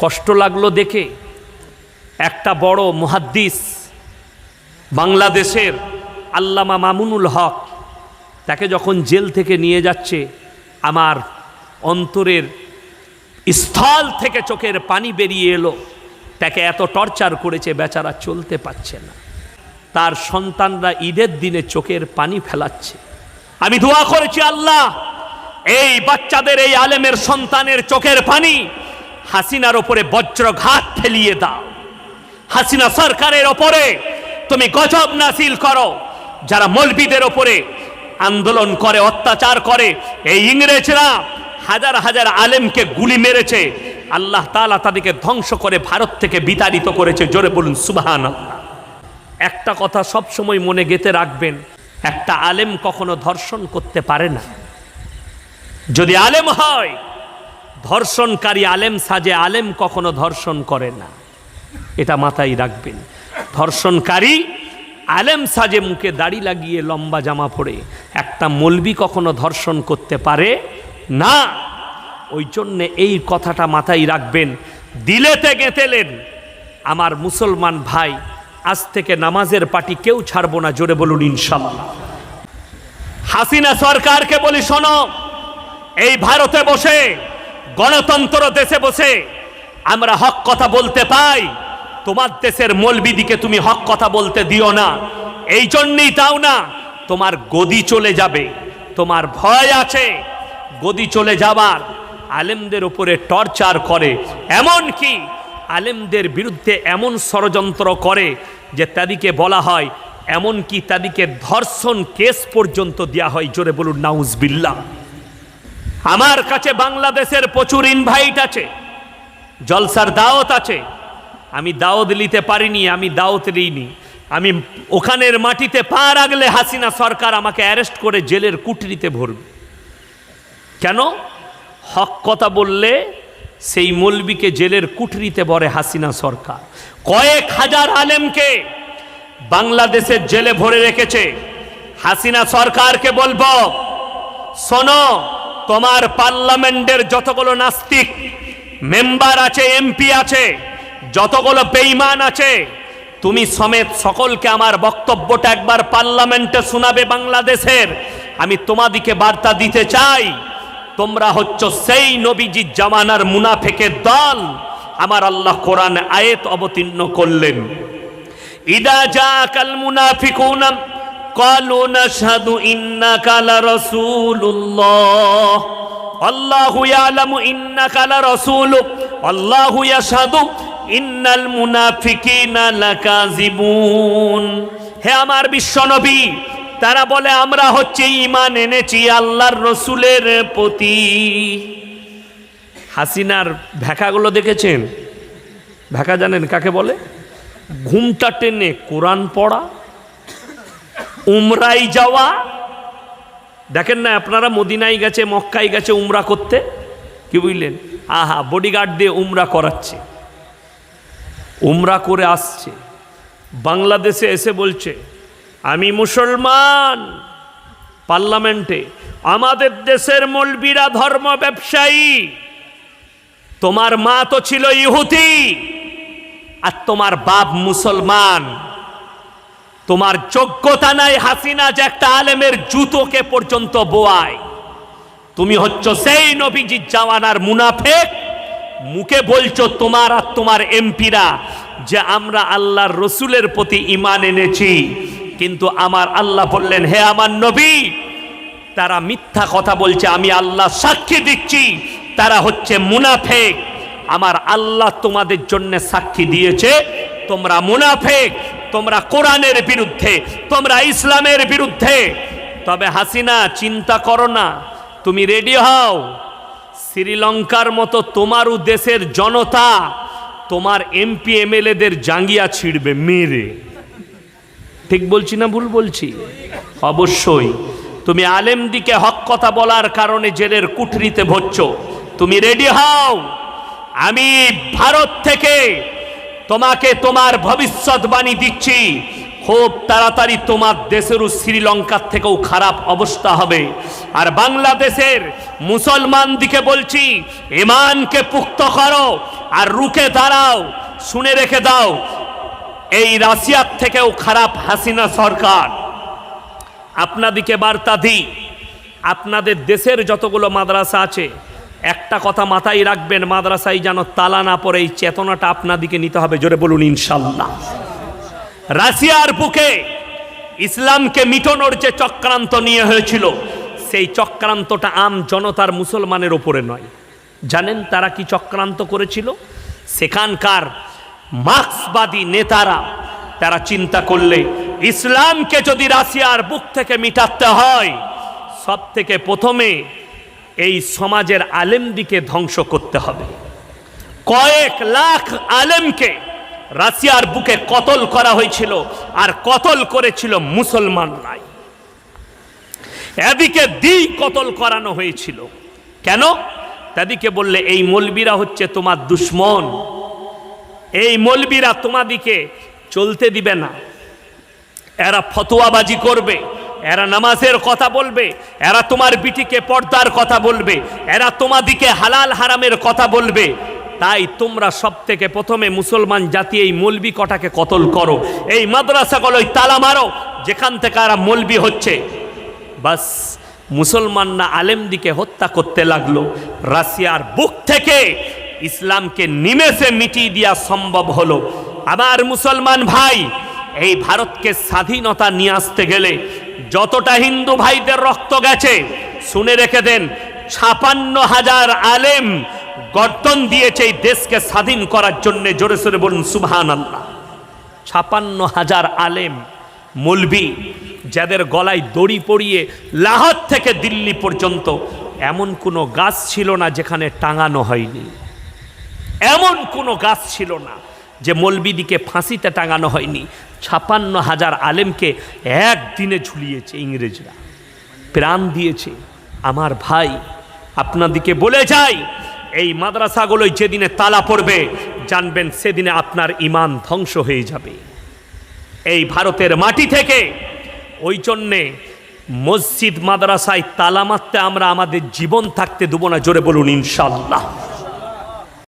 কষ্ট লাগল দেখে একটা বড় মুহাদ্দিস বাংলাদেশের আল্লামা মামুনুল হক তাকে যখন জেল থেকে নিয়ে যাচ্ছে, আমার অন্তরের স্থল থেকে চোখের পানি বেরিয়ে এলো। তাকে এত টর্চার করেছে, বেচারা চলতে পারছে না। তার সন্তানরা ঈদের দিনে চোখের পানি ফেলাচ্ছে। আমি দোয়া করেছি আল্লাহ, এই বাচ্চাদের, এই আলেমের সন্তানের চোখের পানি হাসিনার ওপরে বজ্রঘাত ফেলিয়ে দাও। হাসিনা সরকারের ওপরে তুমি গজব নাসিল করো। যারা মলবিদের ওপরে আন্দোলন করে, অত্যাচার করে, এই ইংরেজরা হাজার হাজার আলেমকে গুলি মেরেছে। আল্লাহ তাআলা তাদেরকে ধ্বংস করে ভারত থেকে বিতাড়িত করেছে। জোরে বলুন সুবাহান একটা কথা সব সময় মনে গেতে রাখবেন, একটা আলেম কখনো ধর্ষণ করতে পারে না। যদি আলেম হয় ধর্ষণকারী আলেম সাজে আলেম কখনো ধর্ষণ করে না। এটা মাথায় রাখবেন। ধর্ষণকারী আলেম সাজে মুখে দাড়ি লাগিয়ে লম্বা জামা পরে একটা মলবি কখনো ধর্ষণ করতে পারে না। ওই জন্যে এই কথাটা মাথায় রাখবেন। দিলেতে গেঁথেলেন। আমার মুসলমান ভাই, আজ থেকে নামাজের পার্টি কেউ ছাড়বো না, জোরে বলুন ইনশাল্লাহ হাসিনা সরকারকে বলি শোনো, এই ভারতে বসে গণতন্ত্র দেশে বসে আমরা হক কথা বলতে পাই। তোমার দেশের মলবিদিকে তুমি হক কথা বলতে দিও না। এই জন্যই তাও না, তোমার গদি চলে যাবে। তোমার ভয় আছে, গদি চলে যাবার। আলেমদের উপরে টর্চার করে এমন কি আলেমদের বিরুদ্ধে এমন ষড়যন্ত্র করে যে তাদেরকে বলা হয় এমন কি তাদেরকে ধর্ষণ কেস পর্যন্ত দেওয়া হয়। জোরে বলুন নাউজবিল্লা আমার কাছে বাংলাদেশের প্রচুর ইনভাইট আছে। জলসার দাওয়াত আছে। আমি দাওয়াত নিতে পারিনি, আমি দাওয়াত নিইনি আমি ওখানের মাটিতে পা রাখলে হাসিনা সরকার আমাকে অ্যারেস্ট করে জেলের কুটরিতে ভরবে। কেন? হক কথা বললে সেই মলবিকে জেলের কুটরিতে ভরে হাসিনা সরকার। কয়েক হাজার আলেমকে বাংলাদেশের জেলে ভরে রেখেছে। হাসিনা সরকারকে বলব, শোনো তোমার পার্লামেন্টের যতগুলো নাস্তিক মেম্বার আছে, এমপি আছে, যতগুলো বেইমান আছে, তুমি সমেত সকলকে আমার বক্তব্যটা একবার পার্লামেন্টে শোনাবে বাংলাদেশের। আমি তোমাদিকে বার্তা দিতে চাই, তোমরা হচ্ছ সেই নবীজির জামানার মুনাফেকের দল। আমার আল্লাহ কোরআন আয়েত অবতীর্ণ করলেন। ইদা যা কাল মুনাফিকুন قالوا نشهد إنك لرسول الله الله يعلم إنك لرسول الله يشهد إن المنافقين لكاذبون হে আমার বিশ্বনবী তারা বলে আমরা হচ্ছে ইমান এনেছি আল্লাহর রসুলের প্রতি হাসিনার ভেকাগুলো দেখেছেন ভেকা জানেন কাকে বলে ঘুমটা টেনে কোরআন পড়া উমরাই যাওয়া। দেখেন না, আপনারা মদিনায় গেছে, মক্কায় গেছে উমরা করতে? কি বুঝলেন? আহা বডিগার্ড দিয়ে উমরা করাচ্ছে। উমরা করে আসছে। বাংলাদেশে এসে বলছে, আমি মুসলমান পার্লামেন্টে, আমাদের দেশের মলবিরা ধর্ম ব্যবসায়ী। তোমার মা তো ছিল ইহুতি আর তোমার বাপ মুসলমান। তোমার যোগ্যতা নাই হাসিনা যে একটা আলেমের জুতোকে পর্যন্ত বোয়ায়। তুমি হচ্ছ সেই নবীজির জাওয়ানার মুনাফেক। মুখে বলছো তোমার আর তোমার এমপিরা যে আমরা আল্লাহর রসুলের প্রতি ইমান এনেছি, কিন্তু আমার আল্লাহ বললেন, হে আমার নবী, তারা মিথ্যা কথা বলছে, আমি আল্লাহ সাক্ষী দিচ্ছি, তারা হচ্ছে মুনাফেক। আমার আল্লাহ তোমাদের জন্য সাক্ষী দিয়েছে, তোমরা মুনাফেক। তোমরা কোরআনের বিরুদ্ধে, তোমরা ইসলামের বিরুদ্ধে। তবে হাসিনা, চিন্তা করো না, তুমি রেডি হও। শ্রীলঙ্কার মতো তোমারও দেশের জনতা, তোমার এমপি, এমএলএদের জাঙ্গিয়া ছিড়বে মেরে। ঠিক বলছি না ভুল বলছি? অবশ্যই। তুমি আলেম দিকে হক কথা বলার কারণে জেলের কুঠরিতে ভরছ। তুমি রেডি হও। আমি ভারত থেকে তোমাকে তোমার ভবিষ্যৎবাণী দিচ্ছি। খুব তাড়াতাড়ি তোমার দেশেরও শ্রীলঙ্কার থেকেও খারাপ অবস্থা হবে। আর বাংলাদেশের মুসলমান দিকে বলছি, ইমানকে পুক্ত করো আর রুখে দাঁড়াও, শুনে রেখে দাও, এই রাশিয়ার থেকেও খারাপ হাসিনা সরকার। আপনাদিকে বার্তা দিই, আপনাদের দেশের যতগুলো মাদ্রাসা আছে একটা কথা মাথায় রাখবেন, মাদ্রাসায় যেন তালা না পড়ে, এই চেতনাটা আপনাদিকে নিতে হবে, জোরে বলুন, ইনশাল্লাহ। রাশিয়ার বুকে ইসলামকে মিটনোর যে চক্রান্ত নিয়ে হয়েছিল, সেই চক্রান্তটা আম জনতার মুসলমানের ওপরে নয়। জানেন তারা কি চক্রান্ত করেছিল? সেখানকার মার্ক্সবাদী নেতারা, তারা চিন্তা করলে, ইসলামকে যদি রাশিয়ার বুক থেকে মিটাতে হয় সব থেকে প্রথমে এই সমাজের আলেমদিকে ধ্বংস করতে হবে। কয়েক লাখ আলেমকে রাশিয়ার বুকে কতল করা হয়েছিল আর কতল করেছিল মুসলমানরাই এদিকে দিই কতল করানো হয়েছিল। কেন? তাদিকে বললে, এই মলবিরা হচ্ছে তোমার দুশ্মন। এই মলবিরা তোমাদিকে চলতে দিবে না। এরা ফতোয়াবাজি করবে। এরা নামাজের কথা বলবে, এরা তোমার বিটিকে পর্দার কথা বলবে, এরা তোমাদিকে হালাল হারামের কথা বলবে। তাই তোমরা সব থেকে প্রথমে মুসলমান জাতি এই মলবি কটাকে কতল করো? এই মাদ্রাসাগুলোই তালা মারো, যেখান থেকে এরা মলবি হচ্ছে। বাস, মুসলমানরা আলেমদিকে হত্যা করতে লাগল। রাশিয়ার বুক থেকে ইসলামকে নিমেষে মিটিয়ে দেওয়া সম্ভব হলো। আমার মুসলমান ভাই, এই ভারতকে স্বাধীনতা নিয়ে আসতে গেলে যতটা হিন্দু ভাইদের রক্ত গেছে, শুনে রেখে দেন, ছাপান্ন হাজার আলেম গর্দন দিয়েছে এই দেশকে স্বাধীন করার জন্য, জোরে সোরে বলুন সুবহান আল্লাহ ছাপান্ন হাজার আলেম, মলবি, যাদের গলায় দড়ি পরিয়ে লাহোর থেকে দিল্লি পর্যন্ত, এমন কোনো গাছ ছিল না যেখানে টাঙানো হয়নি। এমন কোনো গাছ ছিল না যে মলবিদিকে ফাঁসিতে টাঙানো হয়নি, ছাপান্ন হাজার আলেমকে একদিনে ঝুলিয়েছে ইংরেজরা। প্রাণ দিয়েছে, আমার ভাই, আপনাদিকে বলে যাই, এই মাদ্রাসাগুলোয় যেদিনে তালা পড়বে, জানবেন সেদিনে আপনার ইমান ধ্বংস হয়ে যাবে। এই ভারতের মাটি থেকে, ওই জন্যে মসজিদ মাদ্রাসায় তালা মারতে আমরা আমাদের জীবন থাকতে দেবো না, জোরে বলুন ইনশাল্লাহ